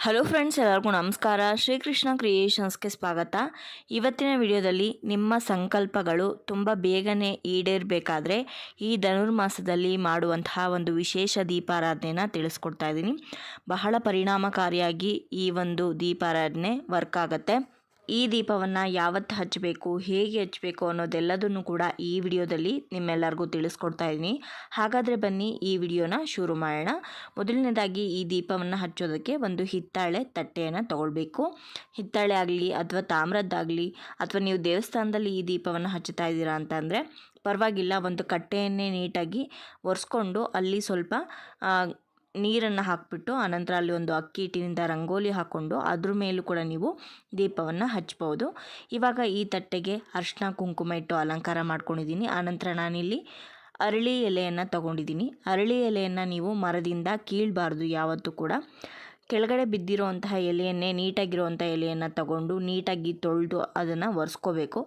Hello friends ಎಲ್ಲರಿಗೂ ನಮಸ್ಕಾರ. ಶ್ರೀಕೃಷ್ಣ ಕ್ರಿಯೇಷನ್ಸ್ಗೆ ಸ್ವಾಗತ. ಇವತ್ತಿನ ವಿಡಿಯೋದಲ್ಲಿ ನಿಮ್ಮ ಸಂಕಲ್ಪಗಳು ತುಂಬ ಬೇಗನೆ ಈಡೇರಬೇಕಾದ್ರೆ ಈ ಧನುರ್ಮಾಸದಲ್ಲಿ ಮಾಡುವಂತಹ ಒಂದು ವಿಶೇಷ ದೀಪಾರಾಧನೆಯನ್ನು ತಿಳಿಸ್ಕೊಡ್ತಾ ಇದ್ದೀನಿ. ಬಹಳ ಪರಿಣಾಮಕಾರಿಯಾಗಿ ಈ ಒಂದು ದೀಪಾರಾಧನೆ ವರ್ಕ್ ಆಗುತ್ತೆ. ಈ ದೀಪವನ್ನು ಯಾವತ್ತು ಹಚ್ಚಬೇಕು ಹೇಗೆ ಹಚ್ಚಬೇಕು ಅನ್ನೋದೆಲ್ಲದನ್ನು ಕೂಡ ಈ ವಿಡಿಯೋದಲ್ಲಿ ನಿಮ್ಮೆಲ್ಲರಿಗೂ ತಿಳಿಸ್ಕೊಡ್ತಾ ಇದ್ದೀನಿ. ಹಾಗಾದರೆ ಬನ್ನಿ ಈ ವಿಡಿಯೋನ ಶುರು ಮಾಡೋಣ. ಮೊದಲನೇದಾಗಿ ಈ ದೀಪವನ್ನು ಹಚ್ಚೋದಕ್ಕೆ ಒಂದು ಹಿತ್ತಾಳೆ ತಟ್ಟೆಯನ್ನು ತಗೊಳ್ಬೇಕು. ಹಿತ್ತಾಳೆ ಆಗಲಿ ಅಥವಾ ತಾಮ್ರದ್ದಾಗಲಿ ಅಥವಾ ನೀವು ದೇವಸ್ಥಾನದಲ್ಲಿ ಈ ದೀಪವನ್ನು ಹಚ್ಚುತ್ತಾ ಇದ್ದೀರಾ ಅಂತಂದರೆ ಪರವಾಗಿಲ್ಲ, ಒಂದು ಕಟ್ಟೆಯನ್ನೇ ನೀಟಾಗಿ ಒರೆಸ್ಕೊಂಡು ಅಲ್ಲಿ ಸ್ವಲ್ಪ ನೀರನ್ನು ಹಾಕಿಬಿಟ್ಟು ಆನಂತರ ಅಲ್ಲಿ ಒಂದು ಅಕ್ಕಿ ಹಿಟ್ಟಿನಿಂದ ರಂಗೋಲಿ ಹಾಕ್ಕೊಂಡು ಅದ್ರ ಮೇಲೂ ಕೂಡ ನೀವು ದೀಪವನ್ನು ಹಚ್ಬೋದು. ಇವಾಗ ಈ ತಟ್ಟೆಗೆ ಅರ್ಶಿನ ಕುಂಕುಮ ಇಟ್ಟು ಅಲಂಕಾರ ಮಾಡ್ಕೊಂಡಿದ್ದೀನಿ. ಆನಂತರ ನಾನಿಲ್ಲಿ ಅರಳಿ ಎಲೆಯನ್ನು ತಗೊಂಡಿದ್ದೀನಿ. ಅರಳಿ ಎಲೆಯನ್ನು ನೀವು ಮರದಿಂದ ಕೀಳಬಾರ್ದು ಯಾವತ್ತೂ ಕೂಡ. ಕೆಳಗಡೆ ಬಿದ್ದಿರುವಂತಹ ಎಲೆಯನ್ನೇ ನೀಟಾಗಿರುವಂಥ ಎಲೆಯನ್ನು ತಗೊಂಡು ನೀಟಾಗಿ ತೊಳೆದು ಅದನ್ನು ಒರೆಸ್ಕೋಬೇಕು.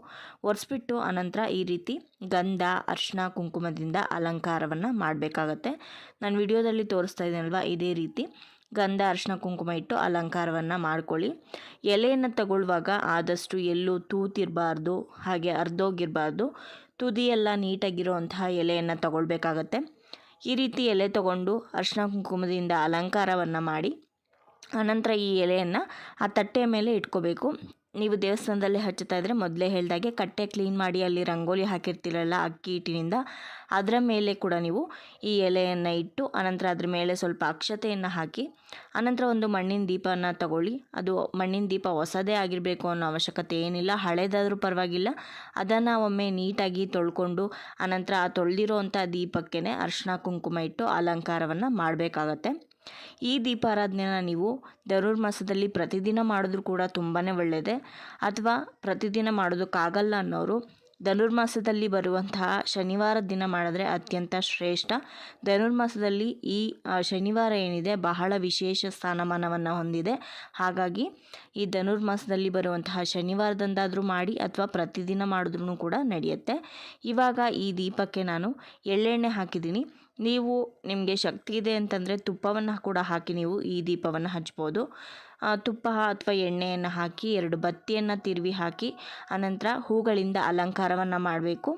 ಒರೆಸ್ಬಿಟ್ಟು ಅನಂತರ ಈ ರೀತಿ ಗಂಧ ಅರ್ಶಿನ ಕುಂಕುಮದಿಂದ ಅಲಂಕಾರವನ್ನು ಮಾಡಬೇಕಾಗತ್ತೆ. ನಾನು ವಿಡಿಯೋದಲ್ಲಿ ತೋರಿಸ್ತಾ ಇದ್ದೀನಲ್ವ, ಇದೇ ರೀತಿ ಗಂಧ ಅರ್ಶಿನ ಕುಂಕುಮ ಇಟ್ಟು ಅಲಂಕಾರವನ್ನು ಮಾಡ್ಕೊಳ್ಳಿ. ಎಲೆಯನ್ನು ತಗೊಳ್ಳುವಾಗ ಆದಷ್ಟು ಎಲ್ಲೂ ತೂತಿರಬಾರ್ದು ಹಾಗೆ ಅರ್ಧೋಗಿರಬಾರ್ದು. ತುದಿಯೆಲ್ಲ ನೀಟಾಗಿರುವಂತಹ ಎಲೆಯನ್ನು ತಗೊಳ್ಬೇಕಾಗತ್ತೆ. ಈ ರೀತಿ ಎಲೆ ತಗೊಂಡು ಅರ್ಶಿನ ಕುಂಕುಮದಿಂದ ಅಲಂಕಾರವನ್ನು ಮಾಡಿ ಆನಂತರ ಈ ಎಲೆಯನ್ನು ಆ ತಟ್ಟೆಯ ಮೇಲೆ ಇಟ್ಕೋಬೇಕು. ನೀವು ದೇವಸ್ಥಾನದಲ್ಲಿ ಹಚ್ಚುತ್ತಾ ಇದ್ದರೆ ಮೊದಲೇ ಹೇಳಿದಾಗೆ ಕಟ್ಟೆ ಕ್ಲೀನ್ ಮಾಡಿ ಅಲ್ಲಿ ರಂಗೋಲಿ ಹಾಕಿರ್ತೀರಲ್ಲ ಅಕ್ಕಿ ಹಿಟ್ಟಿನಿಂದ, ಅದರ ಮೇಲೆ ಕೂಡ ನೀವು ಈ ಎಲೆಯನ್ನು ಇಟ್ಟು ಆನಂತರ ಅದ್ರ ಮೇಲೆ ಸ್ವಲ್ಪ ಅಕ್ಷತೆಯನ್ನು ಹಾಕಿ, ಆನಂತರ ಒಂದು ಮಣ್ಣಿನ ದೀಪವನ್ನು ತಗೊಳ್ಳಿ. ಅದು ಮಣ್ಣಿನ ದೀಪ ಹೊಸದೇ ಆಗಿರಬೇಕು ಅನ್ನೋ ಅವಶ್ಯಕತೆ ಏನಿಲ್ಲ. ಹಳೇದಾದರೂ ಪರವಾಗಿಲ್ಲ. ಅದನ್ನು ಒಮ್ಮೆ ನೀಟಾಗಿ ತೊಳ್ಕೊಂಡು, ಆನಂತರ ಆ ತೊಳೆದಿರೋ ದೀಪಕ್ಕೇ ಅರ್ಶಿನ ಕುಂಕುಮ ಇಟ್ಟು ಅಲಂಕಾರವನ್ನು ಮಾಡಬೇಕಾಗತ್ತೆ. ಈ ದೀಪಾರಾಧನೆನ ನೀವು ಧನುರ್ಮಾಸದಲ್ಲಿ ಪ್ರತಿದಿನ ಮಾಡಿದ್ರೂ ಕೂಡ ತುಂಬಾ ಒಳ್ಳೆಯದೇ ಅಥವಾ ಪ್ರತಿದಿನ ಮಾಡೋದಕ್ಕಾಗಲ್ಲ ಅನ್ನೋರು ಧನುರ್ಮಾಸದಲ್ಲಿ ಬರುವಂತಹ ಶನಿವಾರ ದಿನ ಮಾಡಿದ್ರೆ ಅತ್ಯಂತ ಶ್ರೇಷ್ಠ. ಧನುರ್ಮಾಸದಲ್ಲಿ ಈ ಶನಿವಾರ ಏನಿದೆ, ಬಹಳ ವಿಶೇಷ ಸ್ಥಾನಮಾನವನ್ನು ಹೊಂದಿದೆ. ಹಾಗಾಗಿ ಈ ಧನುರ್ಮಾಸದಲ್ಲಿ ಬರುವಂತಹ ಶನಿವಾರದಂದಾದರೂ ಮಾಡಿ ಅಥವಾ ಪ್ರತಿದಿನ ಮಾಡಿದ್ರೂ ಕೂಡ ನಡೆಯುತ್ತೆ. ಇವಾಗ ಈ ದೀಪಕ್ಕೆ ನಾನು ಎಳ್ಳೆಣ್ಣೆ ಹಾಕಿದ್ದೀನಿ. ನೀವು ನಿಮಗೆ ಶಕ್ತಿ ಇದೆ ಅಂತಂದರೆ ತುಪ್ಪವನ್ನು ಕೂಡ ಹಾಕಿ ನೀವು ಈ ದೀಪವನ್ನು ಹಚ್ಬೋದು. ತುಪ್ಪ ಅಥವಾ ಎಣ್ಣೆಯನ್ನು ಹಾಕಿ ಎರಡು ಬತ್ತಿಯನ್ನು ತಿರುವಿ ಹಾಕಿ ಅನಂತರ ಹೂಗಳಿಂದ ಅಲಂಕಾರವನ್ನು ಮಾಡಬೇಕು.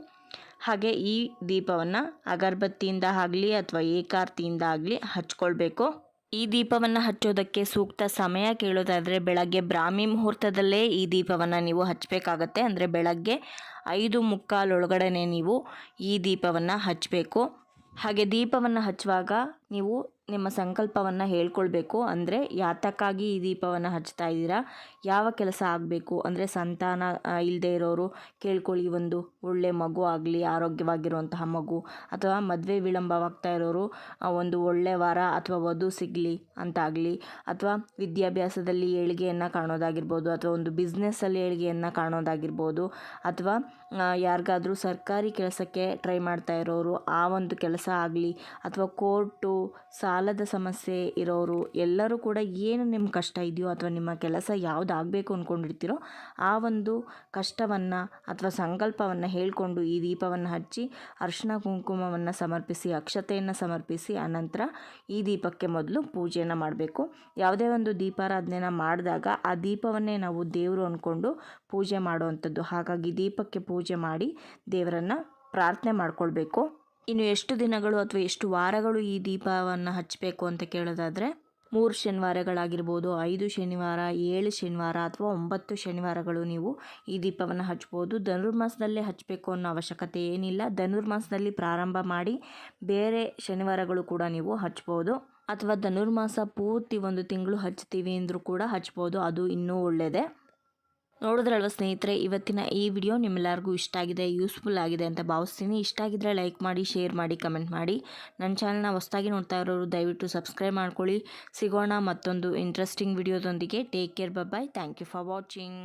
ಹಾಗೆ ಈ ದೀಪವನ್ನು ಅಗರಬತ್ತಿಯಿಂದ ಆಗಲಿ ಅಥವಾ ಏಕಾರ್ತಿಯಿಂದ ಆಗಲಿ ಹಚ್ಕೊಳ್ಬೇಕು. ಈ ದೀಪವನ್ನು ಹಚ್ಚೋದಕ್ಕೆ ಸೂಕ್ತ ಸಮಯ ಕೇಳೋದಾದರೆ ಬೆಳಗ್ಗೆ ಬ್ರಾಹ್ಮಿ ಮುಹೂರ್ತದಲ್ಲೇ ಈ ದೀಪವನ್ನು ನೀವು ಹಚ್ಚಬೇಕಾಗತ್ತೆ ಅಂದರೆ ಬೆಳಗ್ಗೆ ಐದು ಮುಕ್ಕಾಲೊಳಗಡೆ ನೀವು ಈ ದೀಪವನ್ನು ಹಚ್ಚಬೇಕು ಹಾಗೆ ದೀಪವನ್ನು ಹಚ್ಚುವಾಗ ನೀವು ನಿಮ್ಮ ಸಂಕಲ್ಪವನ್ನು ಹೇಳ್ಕೊಳ್ಬೇಕು. ಅಂದರೆ ಯಾತಕ್ಕಾಗಿ ಈ ದೀಪವನ್ನು ಹಚ್ತಾ ಇದ್ದೀರಾ? ಯಾವ ಕೆಲಸ ಆಗಬೇಕು? ಅಂದರೆ ಸಂತಾನ ಇಲ್ಲದೆ ಇರೋರು ಕೇಳ್ಕೊಳ್ಳಿ. ಒಂದು ಒಳ್ಳೆ ಮಗು ಆಗಲಿ, ಆರೋಗ್ಯವಾಗಿರುವಂತಹ ಮಗು ಅಥವಾ ಮದುವೆ ವಿಳಂಬವಾಗ್ತಾ ಇರೋರು ಒಂದು ಒಳ್ಳೆ ವಾರ ಅಥವಾ ವಧು ಸಿಗಲಿ ಅಂತಾಗಲಿ, ಅಥವಾ ವಿದ್ಯಾಭ್ಯಾಸದಲ್ಲಿ ಏಳಿಗೆಯನ್ನು ಕಾಣೋದಾಗಿರ್ಬೋದು, ಅಥವಾ ಒಂದು ಬಿಸ್ನೆಸ್ಸಲ್ಲಿ ಏಳಿಗೆಯನ್ನು ಕಾಣೋದಾಗಿರ್ಬೋದು, ಅಥವಾ ಯಾರಿಗಾದರೂ ಸರ್ಕಾರಿ ಕೆಲಸಕ್ಕೆ ಟ್ರೈ ಮಾಡ್ತಾ ಇರೋರು, ಆ ಒಂದು ಕೆಲಸ ಆಗಲಿ, ಅಥವಾ ಕೋರ್ಟು ಸಾಲದ ಸಮಸ್ಯೆ ಇರೋರು ಎಲ್ಲರೂ ಕೂಡ ಏನು ನಿಮ್ಮ ಕಷ್ಟ ಇದೆಯೋ ಅಥವಾ ನಿಮ್ಮ ಕೆಲಸ ಯಾವುದಾಗಬೇಕು ಅಂದ್ಕೊಂಡಿರ್ತೀರೋ ಆ ಒಂದು ಕಷ್ಟವನ್ನು ಅಥವಾ ಸಂಕಲ್ಪವನ್ನು ಹೇಳಿಕೊಂಡು ಈ ದೀಪವನ್ನು ಹಚ್ಚಿ ಅರ್ಶನ ಕುಂಕುಮವನ್ನು ಸಮರ್ಪಿಸಿ, ಅಕ್ಷತೆಯನ್ನು ಸಮರ್ಪಿಸಿ ಆನಂತರ ಈ ದೀಪಕ್ಕೆ ಮೊದಲು ಪೂಜೆಯನ್ನು ಮಾಡಬೇಕು. ಯಾವುದೇ ಒಂದು ದೀಪಾರಾಧನೆನ ಮಾಡಿದಾಗ ಆ ದೀಪವನ್ನೇ ನಾವು ದೇವರು ಅಂದ್ಕೊಂಡು ಪೂಜೆ ಮಾಡುವಂಥದ್ದು. ಹಾಗಾಗಿ ದೀಪಕ್ಕೆ ಪೂಜೆ ಮಾಡಿ ದೇವರನ್ನು ಪ್ರಾರ್ಥನೆ ಮಾಡ್ಕೊಳ್ಬೇಕು. ಇನ್ನು ಎಷ್ಟು ದಿನಗಳು ಅಥವಾ ಎಷ್ಟು ವಾರಗಳು ಈ ದೀಪವನ್ನು ಹಚ್ಚಬೇಕು ಅಂತ ಕೇಳೋದಾದರೆ, ಮೂರು ಶನಿವಾರಗಳಾಗಿರ್ಬೋದು, ಐದು ಶನಿವಾರ, ಏಳು ಶನಿವಾರ ಅಥವಾ ಒಂಬತ್ತು ಶನಿವಾರಗಳು ನೀವು ಈ ದೀಪವನ್ನು ಹಚ್ಬೋದು. ಧನುರ್ಮಾಸದಲ್ಲೇ ಹಚ್ಚಬೇಕು ಅನ್ನೋ ಅವಶ್ಯಕತೆ ಏನಿಲ್ಲ. ಧನುರ್ಮಾಸದಲ್ಲಿ ಪ್ರಾರಂಭ ಮಾಡಿ ಬೇರೆ ಶನಿವಾರಗಳು ಕೂಡ ನೀವು ಹಚ್ಬೋದು. ಅಥವಾ ಧನುರ್ಮಾಸ ಪೂರ್ತಿ ಒಂದು ತಿಂಗಳು ಹಚ್ತೀವಿ ಅಂದರೂ ಕೂಡ ಹಚ್ಬೋದು. ಅದು ಇನ್ನೂ ಒಳ್ಳೆಯದೇ ನೋಡಿದ್ರಲ್ವ ಸ್ನೇಹಿತರೆ, ಇವತ್ತಿನ ಈ ವಿಡಿಯೋ ನಿಮ್ಮೆಲ್ಲರಿಗೂ ಇಷ್ಟ ಆಗಿದೆ, ಯೂಸ್ಫುಲ್ ಆಗಿದೆ ಅಂತ ಭಾವಿಸ್ತೀನಿ. ಇಷ್ಟ ಆಗಿದ್ರೆ ಲೈಕ್ ಮಾಡಿ, ಶೇರ್ ಮಾಡಿ, ಕಮೆಂಟ್ ಮಾಡಿ. ನನ್ನ ಚಾನಲ್ನ ಹೊಸದಾಗಿ ನೋಡ್ತಾ ಇರೋರು ದಯವಿಟ್ಟು ಸಬ್ಸ್ಕ್ರೈಬ್ ಮಾಡ್ಕೊಳ್ಳಿ. ಸಿಗೋಣ ಮತ್ತೊಂದು interesting ವಿಡಿಯೋದೊಂದಿಗೆ take care bye thank you for watching